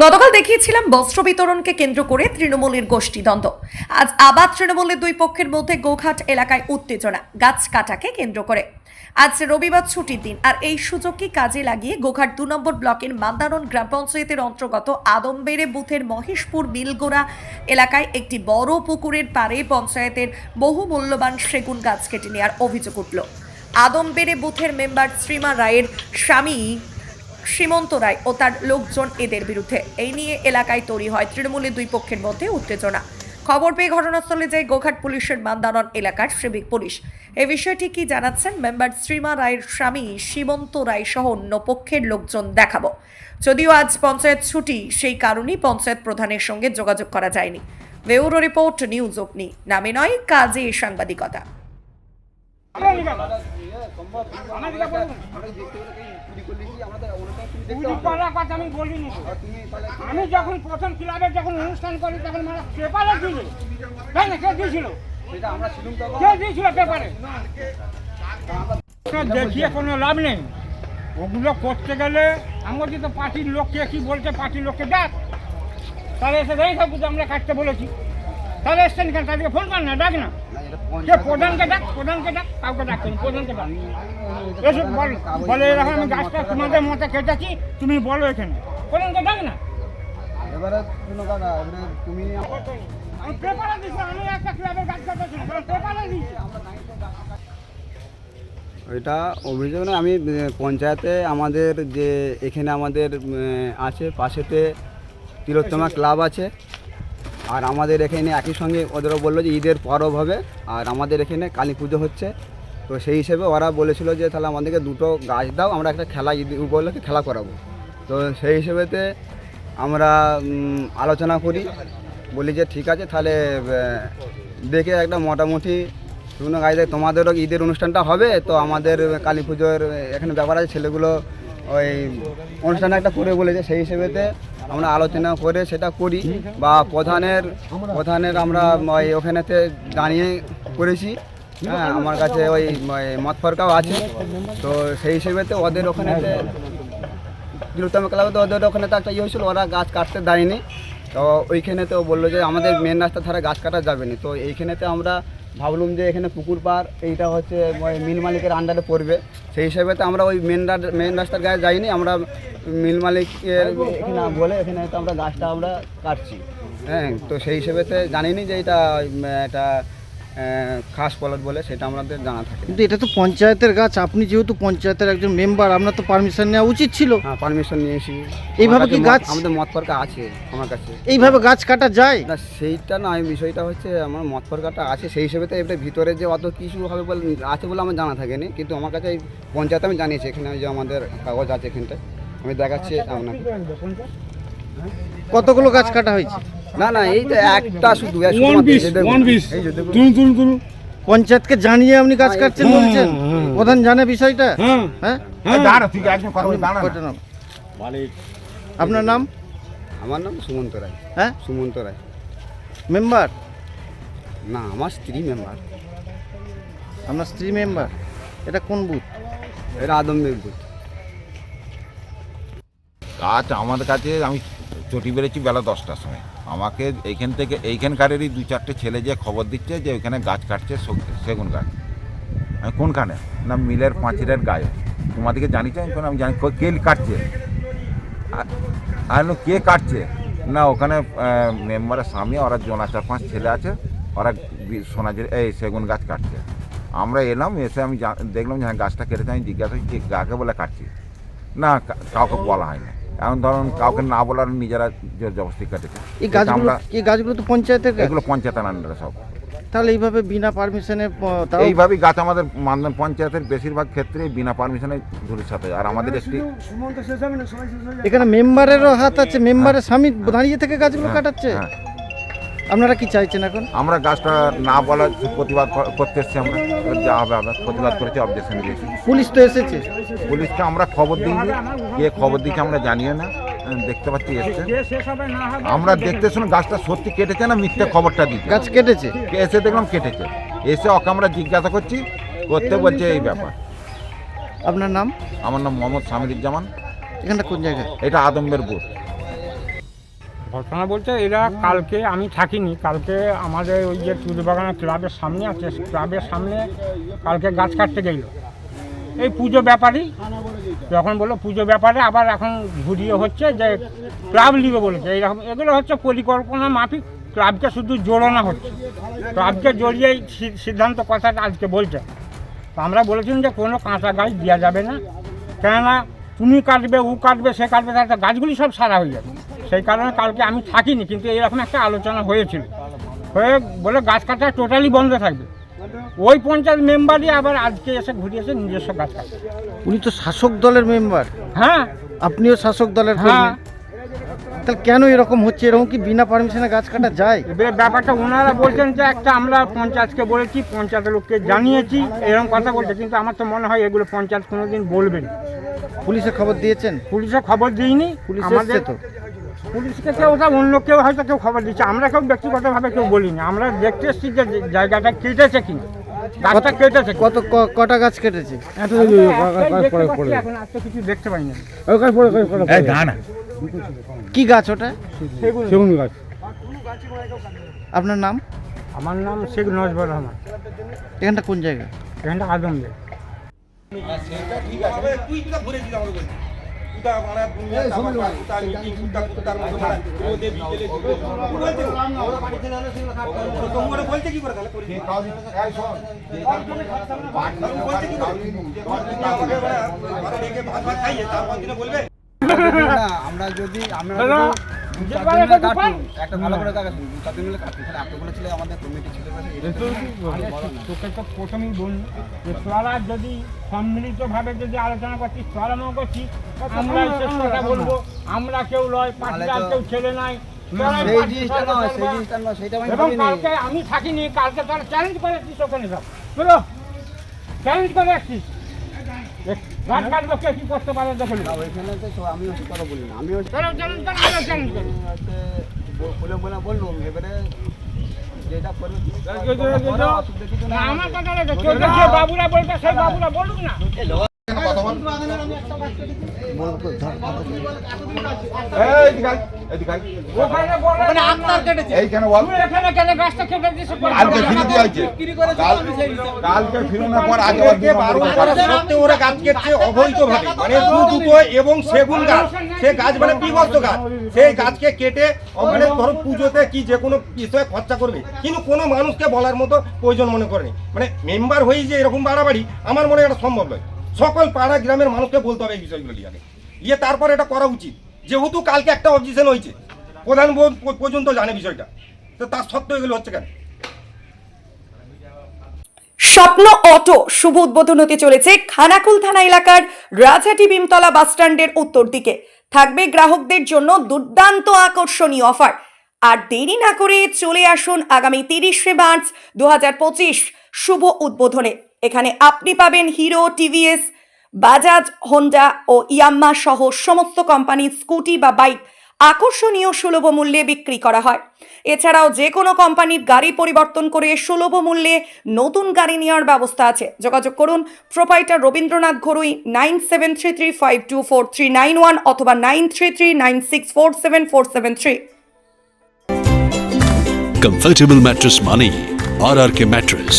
গতকাল দেখিয়েছিলাম বস্ত্র বিতরণকে কেন্দ্র করে তৃণমূলের গোষ্ঠীদ্বন্দ্ব। আজ আবার তৃণমূলের দুই পক্ষের মধ্যে গোঘাট এলাকায় উত্তেজনা, গাছ কাটাকে কেন্দ্র করে। আজ রবিবার ছুটির দিন, আর এই সুযোগকে কাজে লাগিয়ে গোঘাট দু নম্বর ব্লকের মান্দারণ গ্রাম পঞ্চায়েতের অন্তর্গত আদমবেড়ে বুথের মহেশপুর বিলগোড়া এলাকায় একটি বড় পুকুরের পাড়ে পঞ্চায়েতের বহু মূল্যবান সেগুন গাছ কেটে নেওয়ার অভিযোগ উঠল। আদমবেড়ে বুথের মেম্বার শ্রীমা রায়ের স্বামী সীমন্ত রায় ও তার লোকজন এদের বিরুদ্ধে। এই নিয়ে এলাকায় তৈরি হয় তৃণমূলের দুই পক্ষের মধ্যে উত্তেজনা। খবর পেয়ে ঘটনাস্থলে যায় গোঘাট পুলিশের মান্দানন এলাকার সিভিক পুলিশ। এ বিষয়টি কি জানাচ্ছেন মেম্বার শ্রীমা রায়ের স্বামী সীমন্ত রায় সহ অন্য পক্ষের লোকজন দেখাবো। যদিও আজ পঞ্চায়েত ছুটি, সেই কারণেই পঞ্চায়েত প্রধানের সঙ্গে যোগাযোগ করা যায়নি। বেউরো রিপোর্ট নিউজ অগ্নি। নামে নয়, কাজে সাংবাদিকতা। আমি যখন প্রথম ক্লাবে যখন অনুষ্ঠান করি, তখন মানে পেপারে দিল তাই না? কে দিয়েছিল? কে দিয়েছিল পেপারে? দেখিয়ে কোনো লাভ নেই। ওগুলো করতে গেলে আমাদের তো পার্টির লোককে কি বলছে? পার্টির লোককে ডাক তাহলে এসে দেখে থাকুক আমরা কাটতে বলেছি। তাহলে এসছেন কেন? তাদেরকে ফোন কর না ডাক না। কে প্রধানকে ডাক? প্রধানকে ডাক? কাউকে প্রধানকে ডাক। এসে বল বলে এরকম আমি গাছটা তোমাদের মতে কেটেছি তুমি বলো এখানে। প্রধানকে ডাক না। এবারে শুনো দাদা এবারে তুমি আমি পেপারে দিচ্ছি আমি একটা ক্লাবের গাছ কাটাচ্ছি পেপারে দিচ্ছি এটা অভিযোগ না আমি পঞ্চায়েতে আমাদের যে এখানে আমাদের আছে পাশেতে তিলোত্তমা ক্লাব আছে। আর আমাদের এখানে একই সঙ্গে ওদেরও বলল যে ঈদের পরব হবে, আর আমাদের এখানে কালী পুজো হচ্ছে। তো সেই হিসেবে ওরা বলেছিল যে তাহলে আমাদেরকে দুটো গাছ দাও, আমরা একটা খেলা ঈদ উপলক্ষে খেলা করাবো। তো সেই হিসেবেতে আমরা আলোচনা করি। বলি যে ঠিক আছে, তাহলে দেখে একটা মোটামুটি শুকনো গাড়িতে তোমাদেরও ঈদের অনুষ্ঠানটা হবে? তো আমাদের কালী পুজোর এখানে ব্যাপার আছে, ছেলেগুলো ওই অনুষ্ঠান একটা করে বলেছে। সেই হিসেবেতে আমরা আলোচনা করে সেটা করি বা প্রধানের প্রধানের আমরা ওখানেতে জানিয়ে করেছি। হ্যাঁ আমার কাছে ওই মত ফরকাও আছে। তো সেই হিসেবেতে ওদের ওখানেতে তিলোত্তম ক্লাবে তো ওদের ওখানে তো একটা ইয়ে হয়েছিল, ওরা গাছ কাটতে দেয়নি। তো ওইখানে তো বলল যে আমাদের মেন রাস্তার ধারে গাছ কাটা যাবে না। তো এইখানেতে আমরা ভাবলুম যে এখানে পুকুর পার এইটা হচ্ছে মিল মালিকের আন্ডারে পড়বে। সেই হিসাবে তো আমরা ওই মেন মেন রাস্তার গায়ে যাইনি, আমরা মিল মালিকের এখানে বলে এখানে তো আমরা গাছটা আমরা কাটছি। হ্যাঁ তো সেই হিসেবেতে জানিনি যে এটা এটা খাস পলট বলে সেটা আমাদের জানা থাকে। কিন্তু এটা তো পঞ্চায়েতের গাছ আপনি যেহেতু পঞ্চায়েতের একজন মেম্বার আপনার তো পারমিশন নেওয়া উচিত ছিল। হ্যাঁ পারমিশন নিয়েছি। এইভাবে কি গাছ- আমাদের মত ফরকা আছে আমার কাছে। এইভাবে গাছ কাটা যায়? না সেইটা না আমি বিষয়টা হচ্ছে আমার মত ফরকাটা আছে সেই হিসেবে তো এটা ভিতরে যে অত কিছু হবে বলে আছে বলে আমার জানা থাকেনি কিন্তু আমার কাছে এই পঞ্চায়েত আমি জানিয়েছি এখানে যে আমাদের কাগজ আছে এখানটায়। আমি দেখাচ্ছি আপনাকে। কতগুলো গাছ কাটা হয়েছে? না না এই তো একটা শুধু পঞ্চায়েতকে জানিয়ে আপনি গাছ কাটছেন বলছেন? প্রধান জানে বিষয়টা? হ্যাঁ নাম? আপনার নাম? আমার নাম সুমন্ত রায়। হ্যাঁ? সুমন্ত রায়। মেম্বার? না আমার স্ত্রী মেম্বার। আপনার স্ত্রী মেম্বার? এটা কোন বুথ? এটা আদম মেঘবুত গাছ আমাদের কাছে আমি চটি বেড়েছি বেলা দশটার সময়। আমাকে এইখান থেকে, এইখানকারেরই দু চারটে ছেলে যে খবর দিচ্ছে যে ওইখানে গাছ কাটছে সেগুন গাছ। আমি কোনখানে? না, মিলের পাঁচিরের গায়ে। তোমাদেরকে জানিয়েছি? আমি আমি জানি। কে- কাটছে? আর- কে কাটছে? না, ওখানে মেম্বারের সামনে ওরা জোনা চার পাঁচ ছেলে আছে, ওরা সোনাঝুরি এই সেগুন গাছ কাটছে। আমরা এলাম, এসে আমি দেখলাম যে হ্যাঁ গাছটা কেটেছে। আমি জিজ্ঞাসা করছি, "কে- কাকে বলে কাটছি? না কাউকে বলা হয় না এখন ধরুন কাউকে না বলার নিজেরা জোর জবরদস্তি কাটেছে এই গাছগুলো আমরা এই গাছগুলো তো পঞ্চায়েতের গাছ? এগুলো পঞ্চায়েতের আন্ডারে সব। তাহলে এইভাবে বিনা পারমিশনে তাও এইভাবেই গাছ আমাদের মানদান পঞ্চায়েতের বেশিরভাগ ক্ষেত্রে বিনা পারমিশনে ধরে সাথে। আর আমাদের একটি এখানে মেম্বারেরও হাত আছে মেম্বারের স্বামী দাঁড়িয়ে থেকে গাছগুলো হ্যাঁ, কাটাচ্ছে। হ্যাঁ। আপনারা কি চাইছেন এখন? আমরা গাছটা না বলার প্রতিবাদ করতে এসছি আমরা। এবার যা হবে হবে। প্রতিবাদ করেছি অবজেকশন দিয়েছি। পুলিশ তো এসেছে। পুলিশকে আমরা খবর দিইনি। কে খবর দিচ্ছে আমরা জানিও না। দেখতে পাচ্ছি এসছে। আমরা দেখতে শুনে গাছটা সত্যি কেটেছে না মিথ্যে খবরটা দিচ্ছে গাছ কেটেছে? এসে দেখলাম কেটেছে। এসে ওকে আমরা জিজ্ঞাসা করছি করতে বলছে এই ব্যাপার। আপনার নাম? আমার নাম মোহাম্মদ সামিরুজ্জামান এখানটা কোন জায়গায়? এটা আদমের বুথ ঘটনা বলতে এরা কালকে আমি থাকিনি কালকে আমাদের ওই যে তুলবাগানের ক্লাবের সামনে আছে ক্লাবের সামনে কালকে গাছ কাটতে গেল। এই পুজো ব্যাপারই যখন বলল পুজো ব্যাপারে আবার এখন ঘুরিয়ে হচ্ছে যে ক্লাব লিগে বলেছে এইরকম এগুলো হচ্ছে পরিকল্পনা মাফিক ক্লাবকে শুধু জোড়ানো হচ্ছে। ক্লাবকে জড়িয়েই সিদ্ধান্ত কথাটা আজকে বলছে। তো আমরা বলেছিলাম যে কোনো কাঁচা গাছ দেওয়া যাবে না কেননা তুমি কাটবে ও কাটবে সে কাটবে তার গাছগুলি সব সারা হয়ে যাবে। সেই কারণে কালকে আমি থাকিনি কিন্তু এরকম একটা আলোচনা হয়েছিল। হয়ে বলে গাছ কাটা টোটালি বন্ধ থাকবে। ওই পঞ্চায়েত মেম্বারই আবার আজকে এসে ঘুরিয়েছে নিজস্ব গাছ কাটে। উনি তো শাসক দলের মেম্বার হ্যাঁ। আপনিও শাসক দলের হ্যাঁ। তাহলে কেন এরকম হচ্ছে? এরকম কি বিনা পারমিশনে গাছ কাটা যায়? এবারে ব্যাপারটা ওনারা বলছেন যে একটা আমরা পঞ্চায়েতকে বলেছি পঞ্চায়েতের লোককে জানিয়েছি এরকম কথা বলছে। কিন্তু আমার তো মনে হয় এগুলো পঞ্চায়েত কোনোদিন বলবেন পুলিশে খবর দিয়েছেন? পুলিশে খবর দিইনি। পুলিশ আমাদের তো? পুলিশকে কেউ ওটা অন্য কেউ হয়তো কেউ খবর দিচ্ছে আমরা কেউ ব্যক্তিগতভাবে কেউ বলিনি আমরা দেখতে এসেছি যে জায়গাটা কেটেছে কিনা গাছটা কেটেছে কত ক- কটা গাছ কেটেছে কিছু দেখতে পাই না কি গাছ ওটা সেগুন গাছ আপনার নাম আমার নাম শেখ নজবর রহমান এখানটা কোন জায়গা এখানটা আদমদের না, আমরা যদি আমরা দাদা, যদি যে চারজন পারে মিলে তো কাটবো, পান। একটা ভালো করে মিলে। তাহলে আমাদের কমিটি ছেলে প্রথমেই বলুন যে তোরা যদি সম্মিলিতভাবে যদি আলোচনা করছিস তোরা মনে করছিস আমরা শেষ কথা বলব। আমরা কেউ লয় পার্টির আর কেউ ছেলে নাই নয় নয় আমি এবং কালকে আমি থাকিনি কালকে তারা চ্যালেঞ্জ করেছিস ওখানে সব। চ্যালেঞ্জ করে আসছিস গাছ কাটবো কি করতে পারে দেখুন ওইখানে তো আমি কথা বলি না আমি বলে বলে বলল এবারে যেটা করবে আমার কথা বাবুরা বলতে সেই বাবুরা বলুক না। ওখানে এবং সেগুন গাছ সে গাছ মানে বিভক্ত গাছ সেই গাছকে কেটে মানে ধরো পুজোতে কি যে কোনো বিষয়ে খরচা করবে কিন্তু কোনো মানুষকে বলার মতো প্রয়োজন মনে করেনি মানে মেম্বার হয়েই যে এরকম বাড়াবাড়ি, আমার মনে হয় সম্ভব নয়। সকল পাড়া গ্রামের মানুষকে বলতে হবে এই বিষয়গুলো নিয়ে। ইয়ে তারপর এটা করা উচিত। যেহেতু কালকে একটা অবজেকশন হয়েছে, প্রধান পর্যন্ত জানে বিষয়টা। তো তার সত্ত্বেও এগুলো হচ্ছে কেন? স্বপ্ন অটো শুভ উদ্বোধন হতে চলেছে খানাকুল থানা এলাকার রাজহাটি ভীমতলা বাসস্ট্যান্ডের উত্তর দিকে। থাকবে গ্রাহকদের জন্য দুর্দান্ত আকর্ষণীয় অফার। আর দেরি না করে চলে আসুন আগামী তিরিশে মার্চ দু হাজার পঁচিশ শুভ উদ্বোধনে। এখানে আপনি পাবেন হিরো, টিভিএস, বাজাজ, হোন্ডা ও ইয়াম্মা সহ সমস্ত কোম্পানির স্কুটি বা বাইক আকর্ষণীয় সুলভ মূল্যে বিক্রি করা হয়। এছাড়াও যে কোনো কোম্পানির গাড়ি পরিবর্তন করে সুলভ মূল্যে নতুন গাড়ি নেওয়ার ব্যবস্থা আছে। যোগাযোগ করুন proprietor Rabindranath Gharui nine seven three three five two four three nine one অথবা nine three three nine six four seven four seven three. Comfortable mattress মানেই R R K mattress